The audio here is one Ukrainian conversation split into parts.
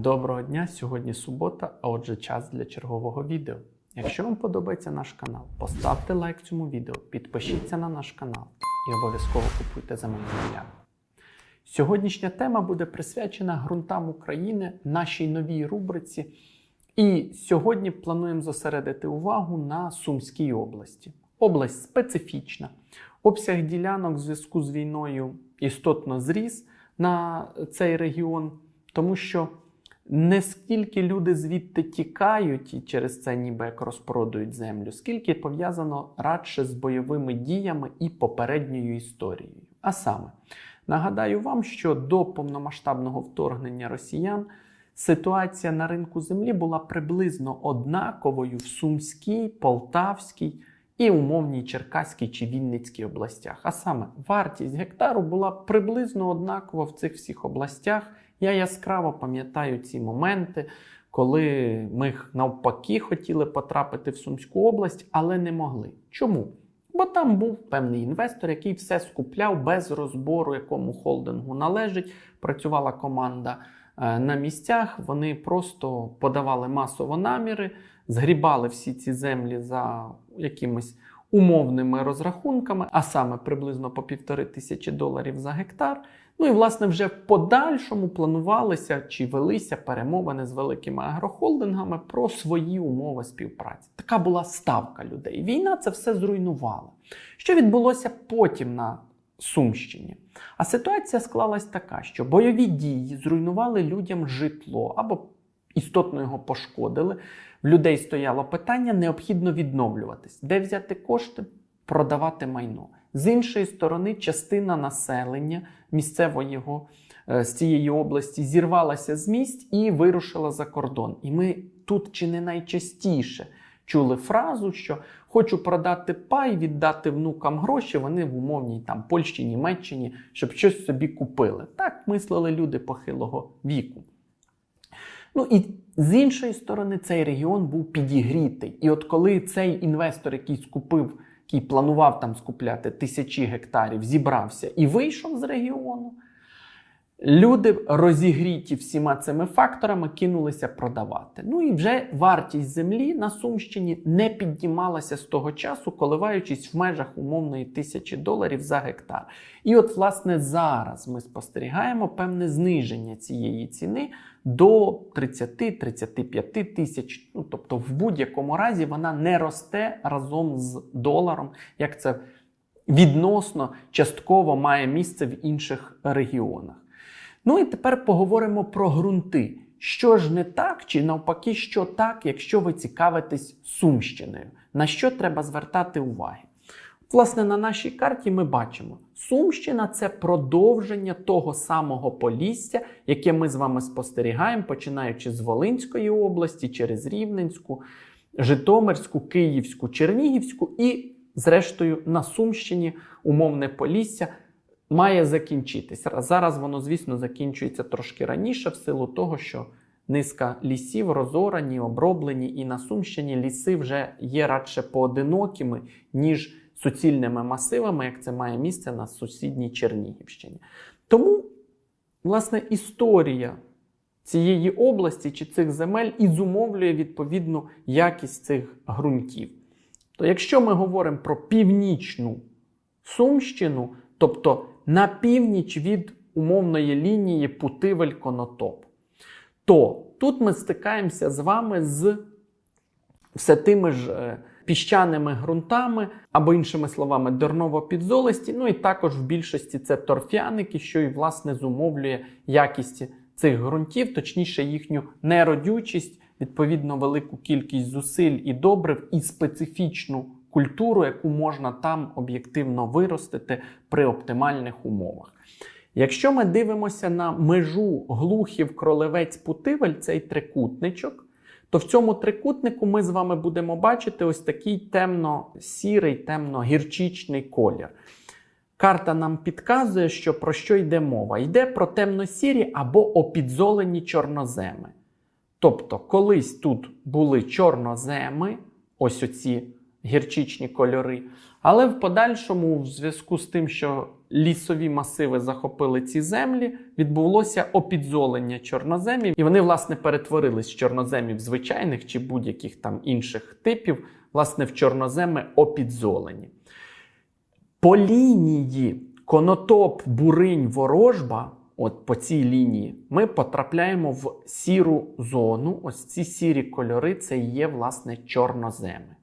Доброго дня! Сьогодні субота, а отже, час для чергового відео. Якщо вам подобається наш канал, поставте лайк цьому відео, підпишіться на наш канал і обов'язково купуйте земельну ділянку. Сьогоднішня тема буде присвячена ґрунтам України, нашій новій рубриці. І сьогодні плануємо зосередити увагу на Сумській області. Область специфічна. Обсяг ділянок в зв'язку з війною істотно зріс на цей регіон, тому що не скільки люди звідти тікають і через це ніби як розпродують землю, скільки пов'язано радше з бойовими діями і попередньою історією. А саме, нагадаю вам, що до повномасштабного вторгнення росіян ситуація на ринку землі була приблизно однаковою в Сумській, Полтавській і умовній Черкаській чи Вінницькій областях. А саме вартість гектару була приблизно однакова в цих всіх областях. Я яскраво пам'ятаю ці моменти, коли ми навпаки хотіли потрапити в Сумську область, але не могли. Чому? Бо там був певний інвестор, який все скупляв без розбору, якому холдингу належить. Працювала команда е, на місцях. Вони просто подавали масово наміри, згрібали всі ці землі за якимись умовними розрахунками, а саме приблизно по півтори тисячі доларів за гектар. Ну і власне вже в подальшому планувалися чи велися перемовини з великими агрохолдингами про свої умови співпраці. Така була ставка людей. Війна це все зруйнувала. Що відбулося потім на Сумщині? А ситуація склалась така, що бойові дії зруйнували людям житло або істотно його пошкодили. В людей стояло питання: необхідно відновлюватись, де взяти кошти, продавати майно. З іншої сторони, частина населення місцевого е, з цієї області зірвалася з місць і вирушила за кордон. І ми тут чи не найчастіше чули фразу, що хочу продати пай, віддати внукам гроші. Вони в умовній там Польщі, Німеччині, щоб щось собі купили. Так мислили люди похилого віку. Ну і з іншої сторони, цей регіон був підігрітий. І от коли цей інвестор, який скупив, який планував там скупляти тисячі гектарів, зібрався і вийшов з регіону, люди розігріті всіма цими факторами кинулися продавати. Ну і вже вартість землі на Сумщині не піднімалася з того часу, коливаючись в межах умовної тисячі доларів за гектар. І от, власне, зараз ми спостерігаємо певне зниження цієї ціни до 30-35 тисяч. Ну, тобто, в будь-якому разі вона не росте разом з доларом, як це відносно частково має місце в інших регіонах. Ну і тепер поговоримо про ґрунти. Що ж не так, чи навпаки, що так, якщо ви цікавитесь Сумщиною, на що треба звертати уваги? Власне, на нашій карті ми бачимо, Сумщина це продовження того самого полісся, яке ми з вами спостерігаємо, починаючи з Волинської області через Рівненську, Житомирську, Київську, Чернігівську і, зрештою, на Сумщині умовне полісся має закінчитися. Зараз воно, звісно, закінчується трошки раніше, в силу того, що низка лісів розорані, оброблені, і на Сумщині ліси вже є радше поодинокими, ніж суцільними масивами, як це має місце на сусідній Чернігівщині. Тому, власне, історія цієї області чи цих земель і зумовлює відповідну якість цих ґрунтів. То якщо ми говоримо про північну Сумщину, тобто на північ від умовної лінії Путивель-Конотоп, то тут ми стикаємося з вами з все тими ж е, піщаними ґрунтами, або, іншими словами, дерново-підзолисті. Ну і також в більшості це торфяники, що і власне зумовлює якість цих ґрунтів, точніше, їхню неродючість, відповідно, велику кількість зусиль і добрив, і специфічну культуру, яку можна там об'єктивно виростити при оптимальних умовах. Якщо ми дивимося на межу глухів кролевець путивель, цей трикутничок, то в цьому трикутнику ми з вами будемо бачити ось такий темно-сірий, темно-гірчичний колір. Карта нам підказує, що про що йде мова. Йде про темно-сірі або опідзолені чорноземи. Тобто, колись тут були чорноземи, ось оці гірчичні кольори. Але в подальшому, в зв'язку з тим, що лісові масиви захопили ці землі, відбулося опідзолення чорноземів, і вони, власне, перетворились з чорноземів звичайних чи будь-яких там інших типів, власне, в чорноземи опідзолені. По лінії конотоп, буринь, ворожба, от по цій лінії, ми потрапляємо в сіру зону. Ось ці сірі кольори це і є, власне, чорноземи.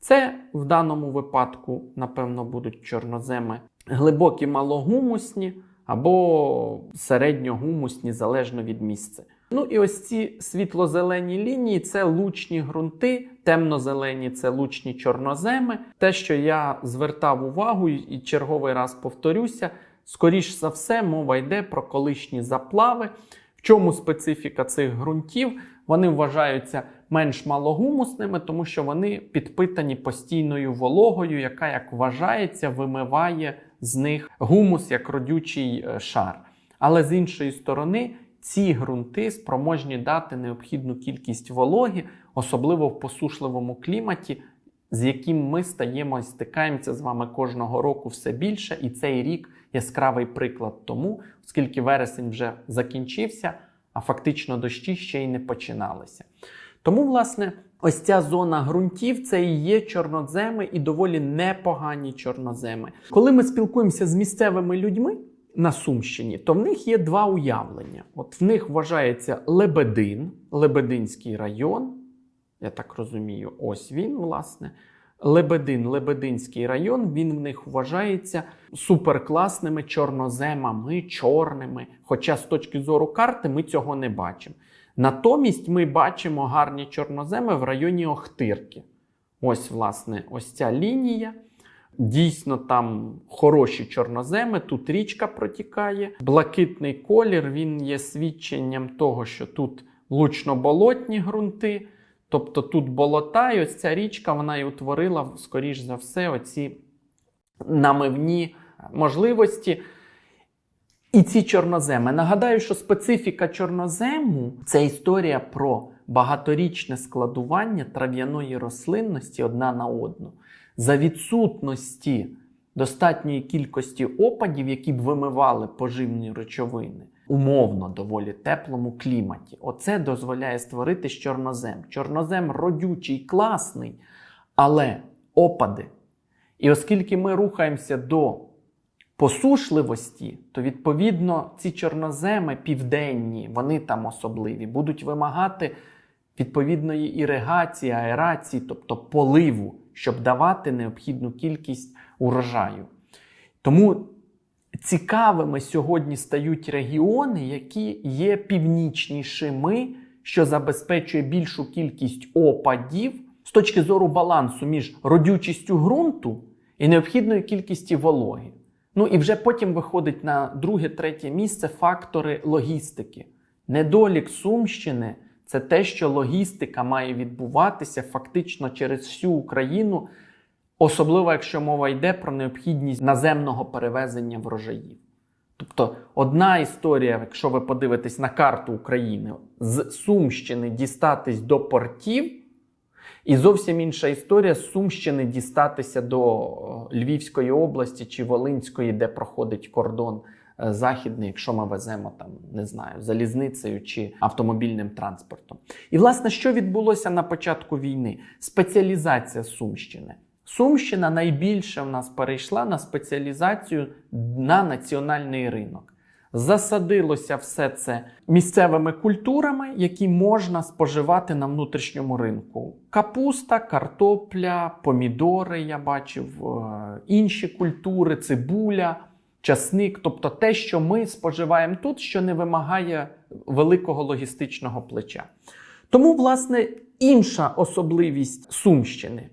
Це в даному випадку, напевно, будуть чорноземи глибокі малогумусні або середньогумусні, залежно від місця. Ну і ось ці світло-зелені лінії це лучні ґрунти, темно-зелені це лучні чорноземи. Те, що я звертав увагу, і черговий раз повторюся, скоріш за все, мова йде про колишні заплави. В чому специфіка цих ґрунтів? Вони вважаються менш малогумусними, тому що вони підпитані постійною вологою, яка, як вважається, вимиває з них гумус як родючий е, шар. Але з іншої сторони, ці ґрунти спроможні дати необхідну кількість вологи, особливо в посушливому кліматі, з яким ми стаємо і стикаємося з вами кожного року все більше. І цей рік яскравий приклад тому, оскільки вересень вже закінчився, а фактично дощі ще й не починалися. Тому, власне, ось ця зона ґрунтів це і є чорноземи, і доволі непогані чорноземи. Коли ми спілкуємося з місцевими людьми на Сумщині, то в них є два уявлення. От в них вважається Лебедин, Лебединський район. Я так розумію, ось він, власне. Лебедин, Лебединський район, він в них вважається суперкласними чорноземами, чорними. Хоча з точки зору карти ми цього не бачимо. Натомість ми бачимо гарні чорноземи в районі Охтирки. Ось, власне, ось ця лінія. Дійсно, там хороші чорноземи, тут річка протікає. Блакитний колір він є свідченням того, що тут лучно-болотні ґрунти. Тобто тут болота, і ось ця річка вона і утворила, скоріш за все, оці намивні можливості. І ці чорноземи. Нагадаю, що специфіка чорнозему це історія про багаторічне складування трав'яної рослинності одна на одну. За відсутності достатньої кількості опадів, які б вимивали поживні речовини, умовно доволі теплому кліматі. Оце дозволяє створити чорнозем. Чорнозем родючий, класний, але опади. І оскільки ми рухаємося до посушливості, то відповідно ці чорноземи південні, вони там особливі, будуть вимагати відповідної іригації, аерації, тобто поливу, щоб давати необхідну кількість урожаю. Тому цікавими сьогодні стають регіони, які є північнішими, що забезпечує більшу кількість опадів з точки зору балансу між родючістю ґрунту і необхідною кількістю вологи. Ну і вже потім виходить на друге, третє місце фактори логістики. Недолік Сумщини це те, що логістика має відбуватися фактично через всю Україну, особливо якщо мова йде про необхідність наземного перевезення врожаїв. Тобто, одна історія, якщо ви подивитесь на карту України, з Сумщини дістатись до портів. І зовсім інша історія з Сумщини дістатися до Львівської області чи Волинської, де проходить кордон е, західний, якщо ми веземо там, не знаю, залізницею чи автомобільним транспортом. І власне, що відбулося на початку війни? Спеціалізація Сумщини. Сумщина найбільше в нас перейшла на спеціалізацію на національний ринок. Засадилося все це місцевими культурами, які можна споживати на внутрішньому ринку: капуста, картопля, помідори. Я бачив, е, інші культури, цибуля, часник тобто те, що ми споживаємо тут, що не вимагає великого логістичного плеча. Тому, власне, інша особливість Сумщини.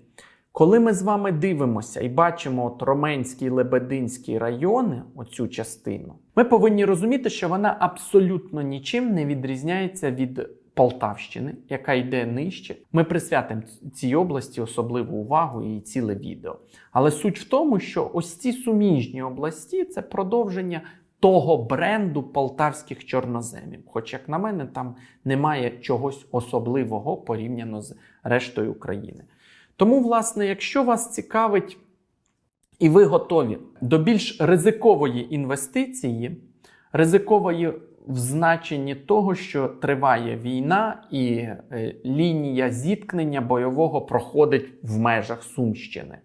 Коли ми з вами дивимося і бачимо от Роменський Лебединський райони, оцю частину, ми повинні розуміти, що вона абсолютно нічим не відрізняється від Полтавщини, яка йде нижче. Ми присвятимо цій області особливу увагу і ціле відео. Але суть в тому, що ось ці суміжні області це продовження того бренду полтавських чорноземів. Хоч, як на мене, там немає чогось особливого порівняно з рештою України. Тому, власне, якщо вас цікавить, і ви готові до більш ризикової інвестиції, ризикової в значенні того, що триває війна і е, лінія зіткнення бойового проходить в межах Сумщини.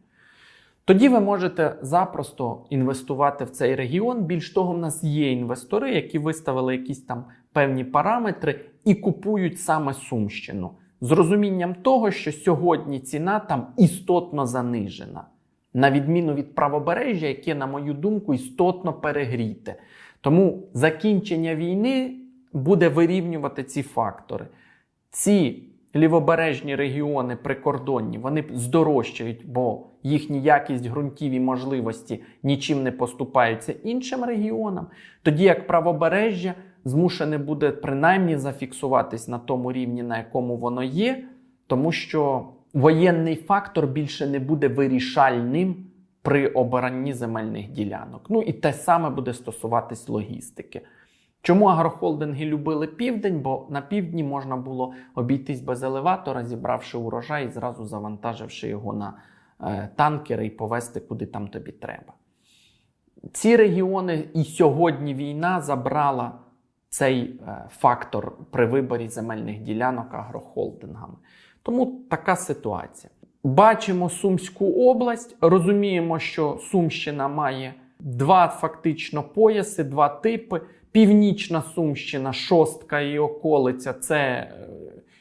Тоді ви можете запросто інвестувати в цей регіон. Більш того, в нас є інвестори, які виставили якісь там певні параметри і купують саме Сумщину з розумінням того, що сьогодні ціна там істотно занижена, на відміну від правобережжя, яке, на мою думку, істотно перегріте. Тому закінчення війни буде вирівнювати ці фактори. Ці лівобережні регіони прикордонні вони здорожчають, бо їхні якість ґрунтів і можливості нічим не поступаються іншим регіонам. Тоді як правобережжя змушене буде принаймні зафіксуватись на тому рівні, на якому воно є, тому що воєнний фактор більше не буде вирішальним при оборанні земельних ділянок. Ну і те саме буде стосуватись логістики. Чому агрохолдинги любили південь? Бо на півдні можна було обійтись без елеватора, зібравши урожай і зразу завантаживши його на е, танкери і повезти куди там тобі треба. Ці регіони і сьогодні війна забрала цей е, фактор при виборі земельних ділянок агрохолдингами. Тому така ситуація. Бачимо Сумську область, розуміємо, що Сумщина має два фактично пояси, два типи. Північна Сумщина, шостка і околиця це е,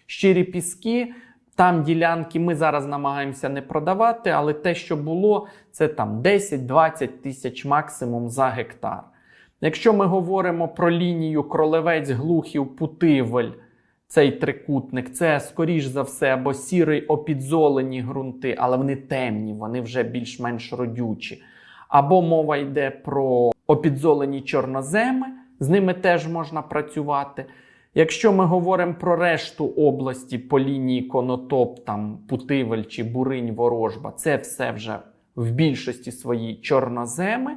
щирі піски. Там ділянки ми зараз намагаємося не продавати, але те, що було, це там 10-20 тисяч максимум за гектар. Якщо ми говоримо про лінію кролевець, глухів, путивель, цей трикутник, це скоріш за все або сірий опідзолені ґрунти, але вони темні, вони вже більш-менш родючі. Або мова йде про опідзолені чорноземи, з ними теж можна працювати. Якщо ми говоримо про решту області по лінії Конотоп, там Путивель чи Буринь, Ворожба, це все вже в більшості своїй чорноземи.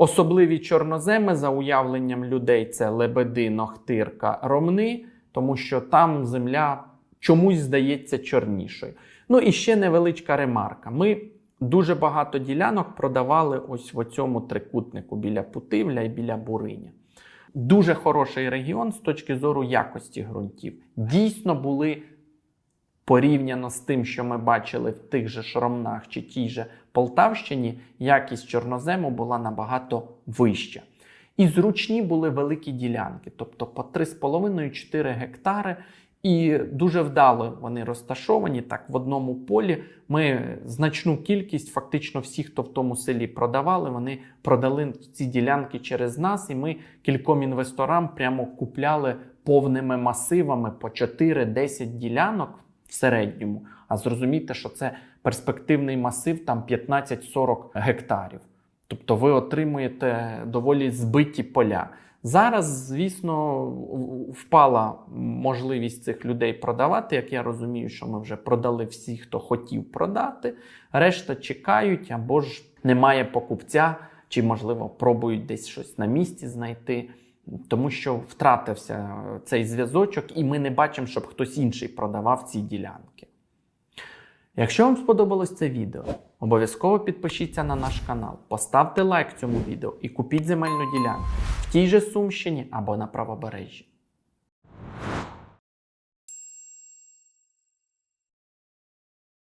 Особливі чорноземи за уявленням людей це лебеди, нохтирка, ромни, тому що там земля чомусь здається чорнішою. Ну і ще невеличка ремарка. Ми дуже багато ділянок продавали ось в цьому трикутнику біля Путивля і біля Буриня. Дуже хороший регіон з точки зору якості ґрунтів. Дійсно були порівняно з тим, що ми бачили в тих же Шромнах чи тій же Полтавщині, якість чорнозему була набагато вища. І зручні були великі ділянки, тобто по 3,5-4 гектари. І дуже вдало вони розташовані. Так, в одному полі ми значну кількість, фактично всі, хто в тому селі продавали, вони продали ці ділянки через нас, і ми кільком інвесторам прямо купляли повними масивами по 4-10 ділянок в середньому. А зрозумійте, що це перспективний масив там 15-40 гектарів. Тобто ви отримуєте доволі збиті поля. Зараз, звісно, впала можливість цих людей продавати. Як я розумію, що ми вже продали всі, хто хотів продати. Решта чекають або ж немає покупця, чи, можливо, пробують десь щось на місці знайти, тому що втратився цей зв'язочок, і ми не бачимо, щоб хтось інший продавав ці ділянки. Якщо вам сподобалось це відео, обов'язково підпишіться на наш канал, поставте лайк цьому відео і купіть земельну ділянку в тій же Сумщині або на правобережжі.